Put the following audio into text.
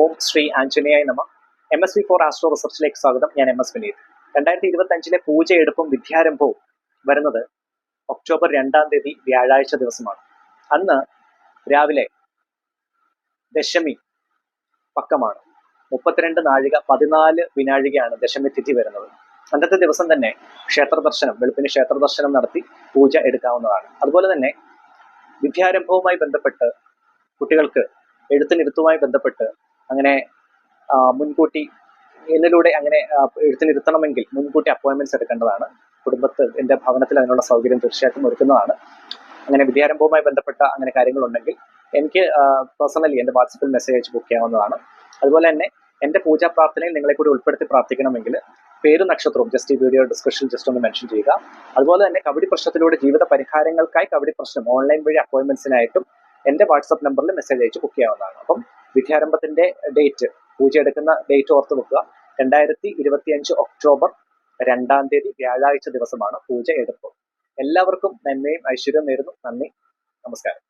ഓം ശ്രീ ആഞ്ജനേയായി നമ. M S V for astro റിസർച്ചിലേക്ക് സ്വാഗതം. ഞാൻ എം എസ് വിനീത്. രണ്ടായിരത്തി ഇരുപത്തി അഞ്ചിലെ പൂജയെടുപ്പും വിദ്യാരംഭവും വരുന്നത് ഒക്ടോബർ രണ്ടാം തീയതി വ്യാഴാഴ്ച ദിവസമാണ്. അന്ന് രാവിലെ ദശമി പക്കമാണ്. മുപ്പത്തിരണ്ട് നാഴിക പതിനാല് വിനാഴികയാണ് ദശമി തിഥി വരുന്നത്. അന്നത്തെ ദിവസം തന്നെ ക്ഷേത്ര ദർശനം വെളുപ്പിന് ക്ഷേത്ര ദർശനം നടത്തി പൂജ എടുക്കാവുന്നതാണ്. അതുപോലെ തന്നെ വിദ്യാരംഭവുമായി ബന്ധപ്പെട്ട് കുട്ടികൾക്ക് എഴുത്തിനിരുത്തുമായി ബന്ധപ്പെട്ട് അങ്ങനെ മുൻകൂട്ടി എന്നിലൂടെ അങ്ങനെ എഴുത്തിനിരുത്തണമെങ്കിൽ മുൻകൂട്ടി അപ്പോയിൻമെന്റ്സ് എടുക്കേണ്ടതാണ്. കുടുംബത്തിൽ എന്റെ ഭവനത്തിൽ അതിനുള്ള സൗകര്യം തീർച്ചയായിട്ടും ഒരുക്കുന്നതാണ്. അങ്ങനെ വിദ്യാരംഭവുമായി ബന്ധപ്പെട്ട അങ്ങനെ കാര്യങ്ങളുണ്ടെങ്കിൽ എനിക്ക് പേഴ്സണലി എന്റെ വാട്സപ്പിൽ മെസ്സേജ് അയച്ച് ബുക്ക് ചെയ്യാവുന്നതാണ്. അതുപോലെ തന്നെ എന്റെ പൂജാ പ്രാർത്ഥനയിൽ നിങ്ങളെ കൂടി ഉൾപ്പെടുത്തി പ്രാർത്ഥിക്കണമെങ്കിൽ പേര് നക്ഷത്രവും ജസ്റ്റ് ഈ വീഡിയോ ഡിസ്ക്രിപ്ഷൻ ജസ്റ്റ് ഒന്ന് മെൻഷൻ ചെയ്യുക. അതുപോലെ തന്നെ കബഡി പ്രശ്നത്തിലൂടെ ജീവിത പരിഹാരങ്ങൾക്കായി കബഡി പ്രശ്നം ഓൺലൈൻ വഴി അപ്പോയിൻമെന്റ്സിനായിട്ടും എന്റെ വാട്സപ്പ് നമ്പറിൽ മെസ്സേജ് അയച്ച് ബുക്ക് ചെയ്യാവുന്നതാണ്. അപ്പം വിദ്യാരംഭത്തിന്റെ ഡേറ്റ് പൂജ എടുക്കുന്ന ഡേറ്റ് ഓർത്ത് വെക്കുക. രണ്ടായിരത്തി ഇരുപത്തി അഞ്ച് ഒക്ടോബർ രണ്ടാം തീയതി വ്യാഴാഴ്ച ദിവസമാണ് പൂജ എടുപ്പ് എല്ലാവർക്കും നന്മയും ഐശ്വര്യവും നേരുന്നു. നന്ദി. നമസ്കാരം.